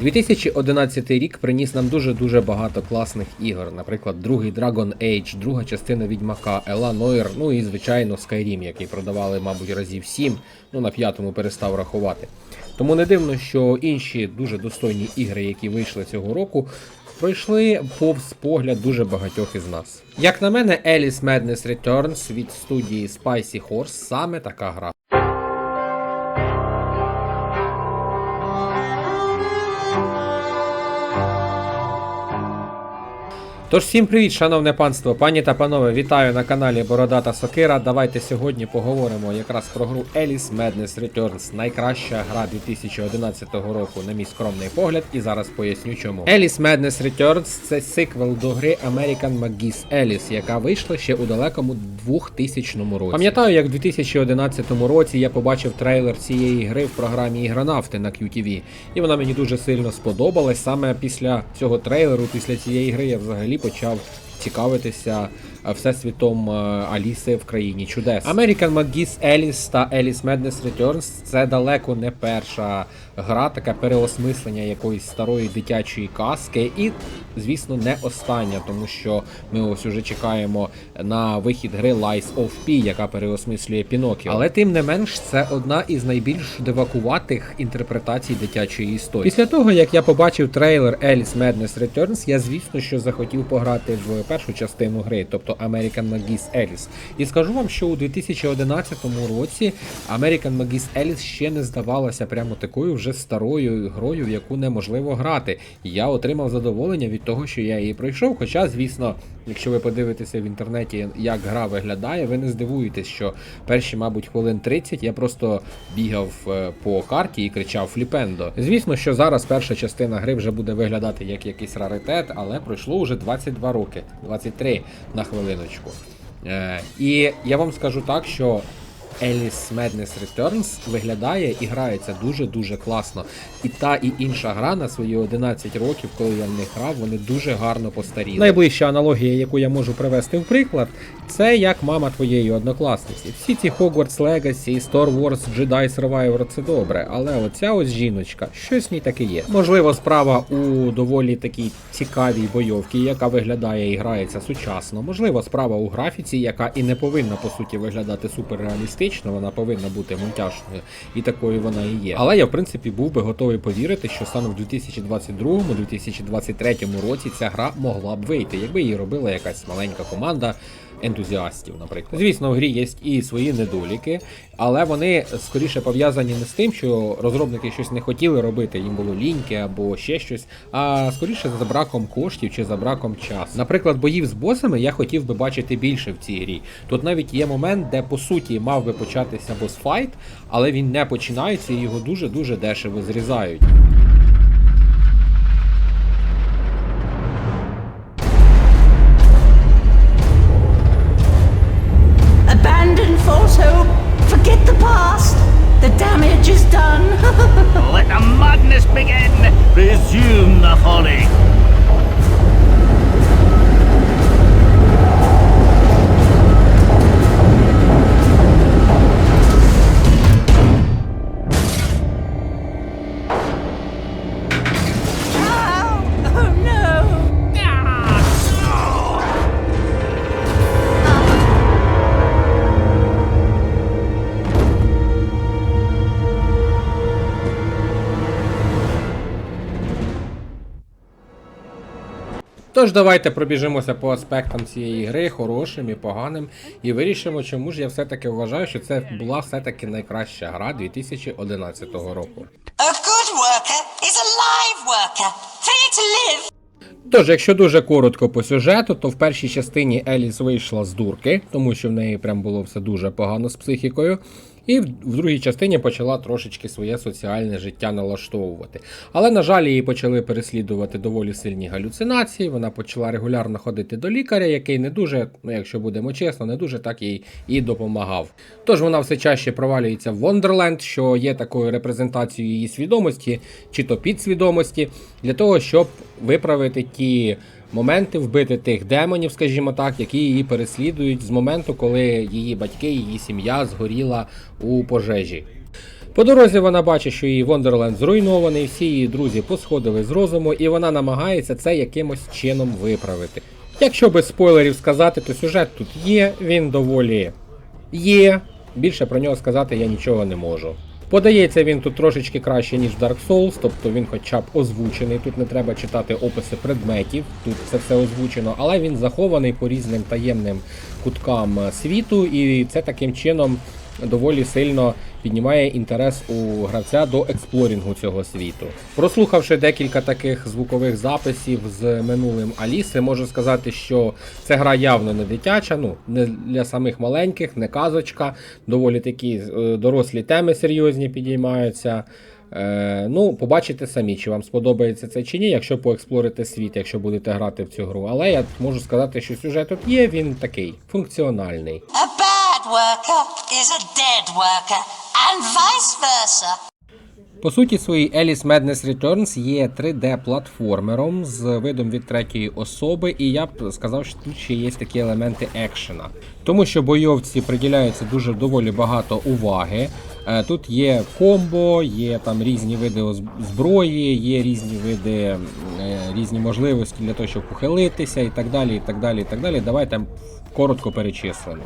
2011 рік приніс нам дуже-дуже багато класних ігор. Наприклад, другий Dragon Age, друга частина Відьмака, Ела Нойр, ну і звичайно Skyrim, який продавали, мабуть, разів 7, ну на п'ятому перестав рахувати. Тому не дивно, що інші дуже достойні ігри, які вийшли цього року, пройшли повз погляд дуже багатьох із нас. Як на мене, Alice Madness Returns від студії Spicy Horse саме така гра. Тож всім привіт, шановне панство, пані та панове, вітаю на каналі Бородата Сокира. Давайте сьогодні поговоримо якраз про гру Alice Madness Returns, найкраща гра 2011 року, на мій скромний погляд, і зараз поясню чому. Alice Madness Returns це сиквел до гри American McGee's Alice, яка вийшла ще у далекому 2000 році. Пам'ятаю, як в 2011 році я побачив трейлер цієї гри в програмі Ігронавти на QTV, і вона мені дуже сильно сподобалась. Саме після цього трейлеру, після цієї гри я взагалі почав цікавитися всесвітом е, Аліси в країні чудес. American McGee's Alice та Alice Madness Returns це далеко не перша гра, таке переосмислення якоїсь старої дитячої казки, і, звісно, не остання, тому що ми ось уже чекаємо на вихід гри Lies of P, яка переосмислює Пінокіо. Але тим не менш, це одна із найбільш дивакуватих інтерпретацій дитячої історії. Після того, як я побачив трейлер Alice Madness Returns, я звісно, що захотів пограти в першу частину гри, тобто American McGee's Alice. І скажу вам, що у 2011 році American McGee's Alice ще не здавалася прямо такою вже старою грою, в яку неможливо грати. Я отримав задоволення від того, що я її пройшов. Хоча, звісно, якщо ви подивитеся в інтернеті, як гра виглядає, ви не здивуєтесь, що перші, мабуть, хвилин 30 я просто бігав е, по карті і кричав Фліпендо. Звісно, що зараз перша частина гри вже буде виглядати як якийсь раритет, але пройшло вже 22 роки, 23 на хвилиночку. Е, і я вам скажу так, що Alice Madness Returns виглядає і грається дуже-дуже класно. І та і інша гра на свої 11 років, коли я в них грав, вони дуже гарно постаріли. Найближча аналогія, яку я можу привести в приклад, це як мама твоєї однокласниці. Всі ці Hogwarts Legacy, Star Wars Jedi Survivor це добре, але оця ось жіночка, щось в ній таке є. Можливо, справа у доволі такій цікавій бойовці, яка виглядає і грається сучасно. Можливо, справа у графіці, яка і не повинна по суті виглядати суперреалістично, вона повинна бути мультяшною, і такою вона і є. Але я, в принципі, був би готовий повірити, що саме в 2022-2023 році ця гра могла б вийти, якби її робила якась маленька команда. Ентузіастів, наприклад. Звісно, в грі є і свої недоліки, але вони скоріше пов'язані не з тим, що розробники щось не хотіли робити, їм було ліньки або ще щось, а скоріше за браком коштів чи за браком часу. Наприклад, боїв з босами я хотів би бачити більше в цій грі. Тут навіть є момент, де по суті мав би початися босфайт, але він не починається і його дуже-дуже дешево зрізають. The damage is done. Let the madness begin! Resume the folly! Тож давайте пробіжимося по аспектам цієї гри, хорошим і поганим, і вирішимо, чому ж я все-таки вважаю, що це була все-таки найкраща гра 2011 року. A good worker is a live worker, free to live. Тож, якщо дуже коротко по сюжету, то в першій частині Еліс вийшла з дурки, тому що в неї прям було все дуже погано з психікою. І в другій частині почала трошечки своє соціальне життя налаштовувати. Але, на жаль, її почали переслідувати доволі сильні галюцинації. Вона почала регулярно ходити до лікаря, який не дуже, ну якщо будемо чесно, не дуже так їй і допомагав. Тож вона все чаще провалюється в Вондерленд, що є такою репрезентацією її свідомості чи то підсвідомості, для того, щоб виправити ті моменти, вбити тих демонів, скажімо так, які її переслідують з моменту, коли її батьки, її сім'я згоріла у пожежі. По дорозі вона бачить, що її Вондерленд зруйнований, всі її друзі посходили з розуму, і вона намагається це якимось чином виправити. Якщо без спойлерів сказати, то сюжет тут є, він доволі є. Більше про нього сказати я нічого не можу. Подається він тут трошечки краще, ніж Dark Souls, тобто він хоча б озвучений. Тут не треба читати описи предметів, тут це все озвучено, але він захований по різним таємним куткам світу, і це таким чином доволі сильно піднімає інтерес у гравця до експлорінгу цього світу. Прослухавши декілька таких звукових записів з минулим Аліси, можу сказати, що це гра явно не дитяча, ну не для самих маленьких, не казочка. Доволі такі е, дорослі теми серйозні підіймаються. Е, ну, побачите самі, чи вам сподобається це чи ні, якщо поексплорите світ, якщо будете грати в цю гру. Але я можу сказати, що сюжет тут є, він такий функціональний. Bad worker is a dead worker, and vice versa. По суті, своїй Alice Madness Returns є 3D-платформером з видом від третьої особи, і я б сказав, що тут ще є такі елементи екшена. Тому що бойовці приділяється дуже доволі багато уваги. Е, Тут є комбо, є там різні види зброї, є різні види, е, різні можливості для того, щоб ухилитися і так далі. і так далі, і так далі. Давайте коротко перечислимо.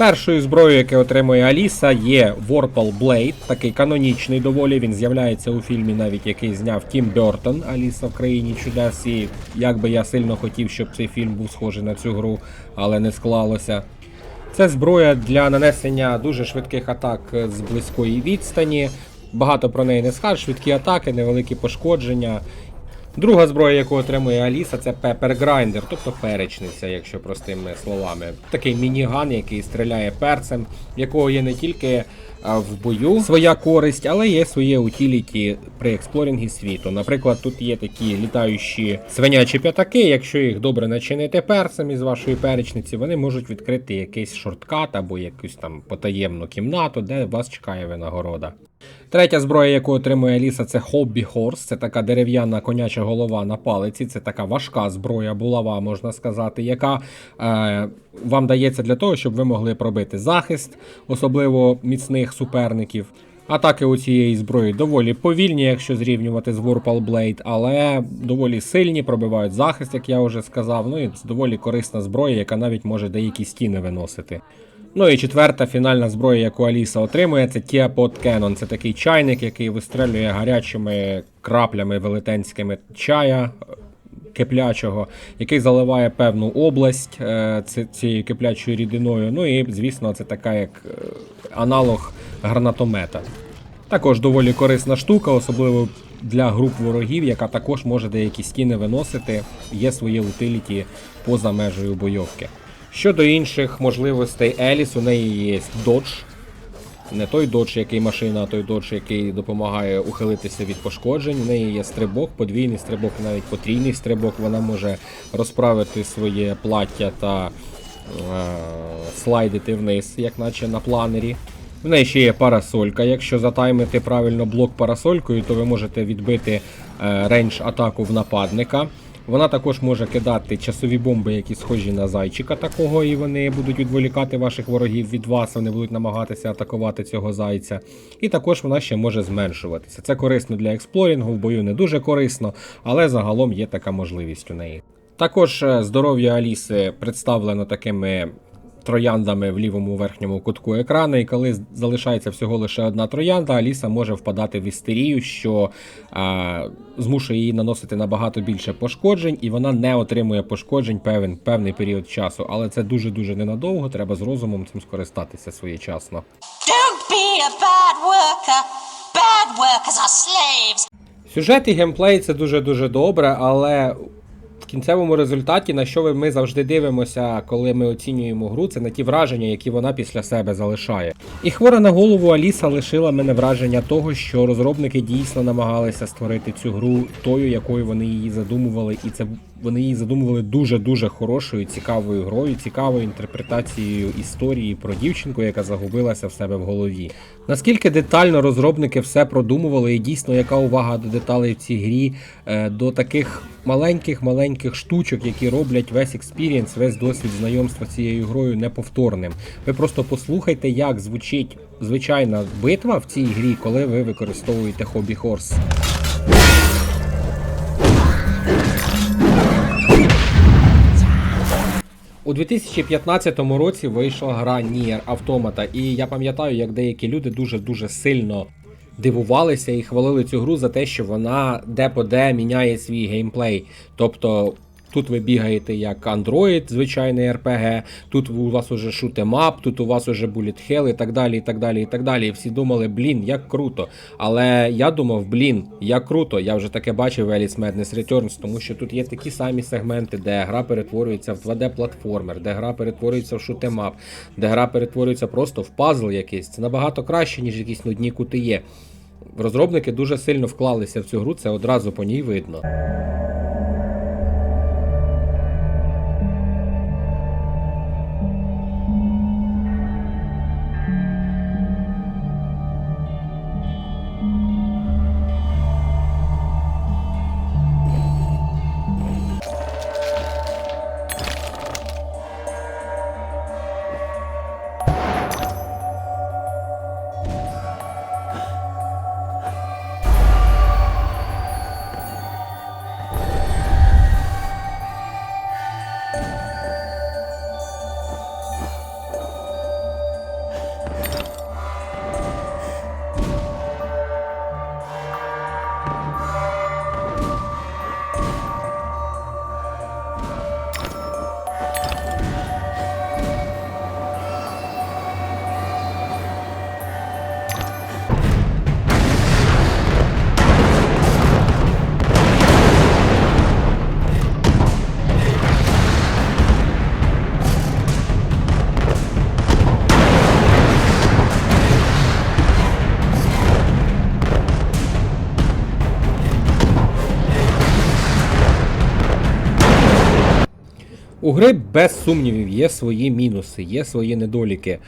Першою зброєю, яке отримує Аліса, є Warpal Blade, такий канонічний доволі. Він з'являється у фільмі, навіть який зняв Тім Бертон Аліса в країні чудес. І як би я сильно хотів, щоб цей фільм був схожий на цю гру, але не склалося. Це зброя для нанесення дуже швидких атак з близької відстані. Багато про неї не скажеш, швидкі атаки, невеликі пошкодження. Друга зброя, яку отримує Аліса, це Grinder, тобто перечниця, якщо простими словами. Такий мініган, який стріляє перцем, в якого є не тільки в бою своя користь, але є своє утіліті при експлорінгі світу. Наприклад, тут є такі літаючі свинячі п'ятаки. Якщо їх добре начинити перцем із вашої перечниці, вони можуть відкрити якийсь шорткат або якусь там потаємну кімнату, де вас чекає винагорода. Третя зброя, яку отримує Аліса, це Hobby Horse. Це така дерев'яна коняча голова на палиці. Це така важка зброя, булава, можна сказати, яка е, вам дається для того, щоб ви могли пробити захист, особливо міцних суперників. Атаки у цієї зброї доволі повільні, якщо зрівнювати з Warpal Blade, але доволі сильні, пробивають захист, як я вже сказав. Ну і доволі корисна зброя, яка навіть може деякі стіни виносити. Ну і четверта фінальна зброя, яку Аліса отримує, це Teapot Cannon. Це такий чайник, який вистрелює гарячими краплями велетенськими чая е, киплячого, який заливає певну область е, цією киплячою рідиною. Ну і, звісно, це така як е, аналог гранатомета. Також доволі корисна штука, особливо для груп ворогів, яка також може деякі стіни виносити, є своє утиліті поза межею бойовки. Щодо інших можливостей Еліс, у неї є додж. Не той додж, який машина, а той додж, який допомагає ухилитися від пошкоджень. У неї є стрибок, подвійний стрибок, навіть потрійний стрибок. Вона може розправити своє плаття та е, слайдити вниз, як наче на планері. В неї ще є парасолька. Якщо затаймити правильно блок парасолькою, то ви можете відбити е, рейндж атаку в нападника. Вона також може кидати часові бомби, які схожі на зайчика такого, і вони будуть відволікати ваших ворогів від вас, вони будуть намагатися атакувати цього зайця. І також вона ще може зменшуватися. Це корисно для експлорінгу, в бою не дуже корисно, але загалом є така можливість у неї. Також е, здоров'я Аліси представлено такими трояндами в лівому верхньому кутку екрану, і коли залишається всього лише одна троянда, Аліса може впадати в істерію, що а, змушує її наносити набагато більше пошкоджень, і вона не отримує пошкоджень певен, певний період часу. Але це дуже-дуже ненадовго, треба з розумом цим скористатися своєчасно. Don't be a bad worker. Bad workers are slaves. Сюжет і геймплей це дуже-дуже добре, але кінцевому результаті, на що ми завжди дивимося, коли ми оцінюємо гру, це на ті враження, які вона після себе залишає. І хвора на голову Аліса лишила мене враження того, що розробники дійсно намагалися створити цю гру тою, якою вони її задумували, і це вони її задумували дуже-дуже хорошою, цікавою грою, цікавою інтерпретацією історії про дівчинку, яка загубилася в себе в голові. Наскільки детально розробники все продумували, і дійсно яка увага до деталей в цій грі, е, до таких маленьких-маленьких штучок, які роблять весь експірієнс, весь досвід знайомства цією грою неповторним. Ви просто послухайте, як звучить звичайна битва в цій грі, коли ви використовуєте хобі хорс. У 2015 році вийшла гра Nier Automata, і я пам'ятаю, як деякі люди дуже-дуже сильно дивувалися і хвалили цю гру за те, що вона де-по-де міняє свій геймплей. Тобто тут ви бігаєте як Android, звичайний RPG, тут у вас уже шутемап, тут у вас уже Bullet Hell і так далі, і так далі, і так далі. І всі думали, блін, як круто. Але я думав, блін, як круто. Я вже таке бачив в Alice Madness Returns, тому що тут є такі самі сегменти, де гра перетворюється в 2D-платформер, де гра перетворюється в шутемап, де гра перетворюється просто в пазл якийсь. Це набагато краще, ніж якісь нудні кутиє. Розробники дуже сильно вклалися в цю гру, це одразу по ній видно. У гри без сумнівів є свої мінуси, є свої недоліки.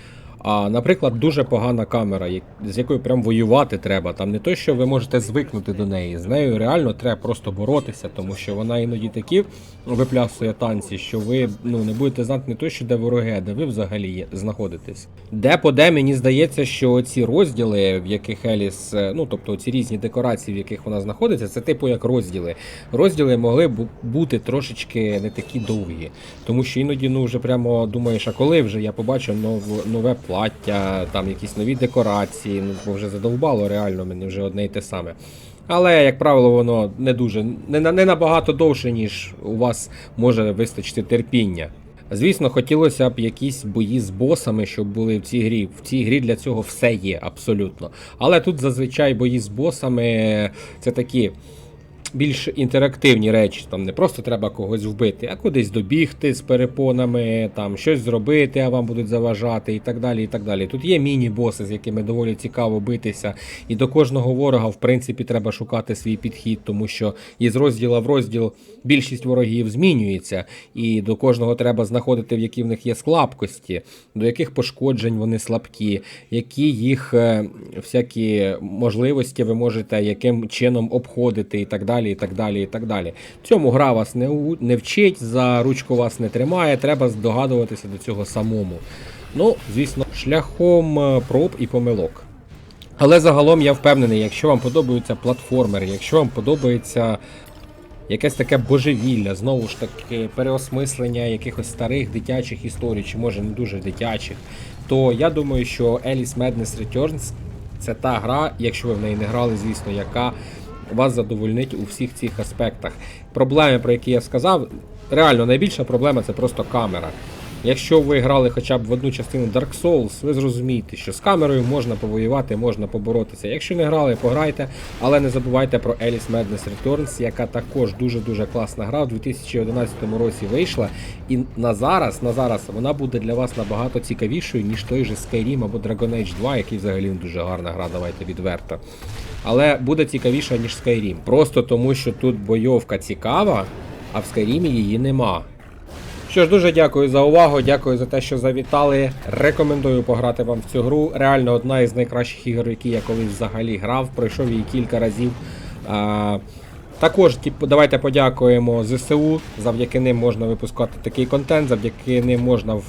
А, наприклад, дуже погана камера, з якою прям воювати треба. Там не то, що ви можете звикнути до неї. З нею реально треба просто боротися, тому що вона іноді такі виплясує танці, що ви ну, не будете знати не то, що де вороги, а де ви взагалі є, знаходитесь. Де по де мені здається, що ці розділи, в яких Еліс, е, ну тобто ці різні декорації, в яких вона знаходиться, це типу як розділи. Розділи могли б бути трошечки не такі довгі. Тому що іноді ну вже прямо думаєш, а коли вже я побачу нов, нове плаття, там якісь нові декорації, ну бо вже задовбало реально мені вже одне й те саме. Але, як правило, воно не дуже не, не набагато довше, ніж у вас може вистачити терпіння. Звісно, хотілося б якісь бої з босами, щоб були в цій грі. В цій грі для цього все є абсолютно. Але тут зазвичай бої з босами це такі більш інтерактивні речі. Там не просто треба когось вбити, а кудись добігти з перепонами, там щось зробити, а вам будуть заважати, і так далі. і так далі. Тут є міні-боси, з якими доволі цікаво битися. І до кожного ворога, в принципі, треба шукати свій підхід, тому що із розділу в розділ більшість ворогів змінюється, і до кожного треба знаходити, в які в них є слабкості, до яких пошкоджень вони слабкі, які їх е, всякі можливості ви можете яким чином обходити, і так далі. І так далі, і так далі. Цьому гра вас не, не вчить, за ручку вас не тримає, треба здогадуватися до цього самому. Ну, звісно, шляхом е, проб і помилок. Але загалом я впевнений, якщо вам подобаються платформери, якщо вам подобається якесь таке божевілля, знову ж таки, переосмислення якихось старих дитячих історій, чи може не дуже дитячих, то я думаю, що Alice Madness Returns це та гра, якщо ви в неї не грали, звісно, яка вас задовольнить у всіх цих аспектах. Проблеми, про які я сказав, реально найбільша проблема це просто камера. Якщо ви грали хоча б в одну частину Dark Souls, ви зрозумієте, що з камерою можна повоювати, можна поборотися. Якщо не грали, пограйте, але не забувайте про Alice Madness Returns, яка також дуже-дуже класна гра. У 2011 році вийшла. І на зараз, на зараз вона буде для вас набагато цікавішою, ніж той же Skyrim або Dragon Age 2, який взагалі дуже гарна гра, давайте відверто. Але буде цікавіша, ніж Skyrim. Просто тому, що тут бойовка цікава, а в Skyrim її нема. Що ж, дуже дякую за увагу, дякую за те, що завітали. Рекомендую пограти вам в цю гру. Реально одна із найкращих ігор, які я колись взагалі грав. Пройшов її кілька разів. А, Також давайте подякуємо ЗСУ. Завдяки ним можна випускати такий контент, завдяки ним можна в...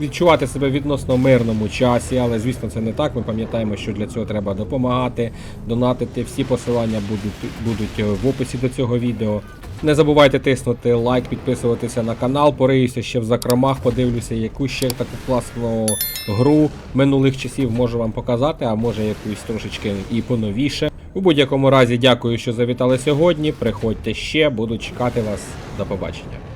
відчувати себе відносно мирному часі. Але звісно, це не так. Ми пам'ятаємо, що для цього треба допомагати, донатити. Всі посилання будуть, будуть в описі до цього відео. Не забувайте тиснути лайк, підписуватися на канал. Пориюся ще в закромах, подивлюся, яку ще таку класну гру минулих часів можу вам показати, а може якусь трошечки і поновіше. У будь-якому разі дякую, що завітали сьогодні. Приходьте ще, буду чекати вас. До побачення.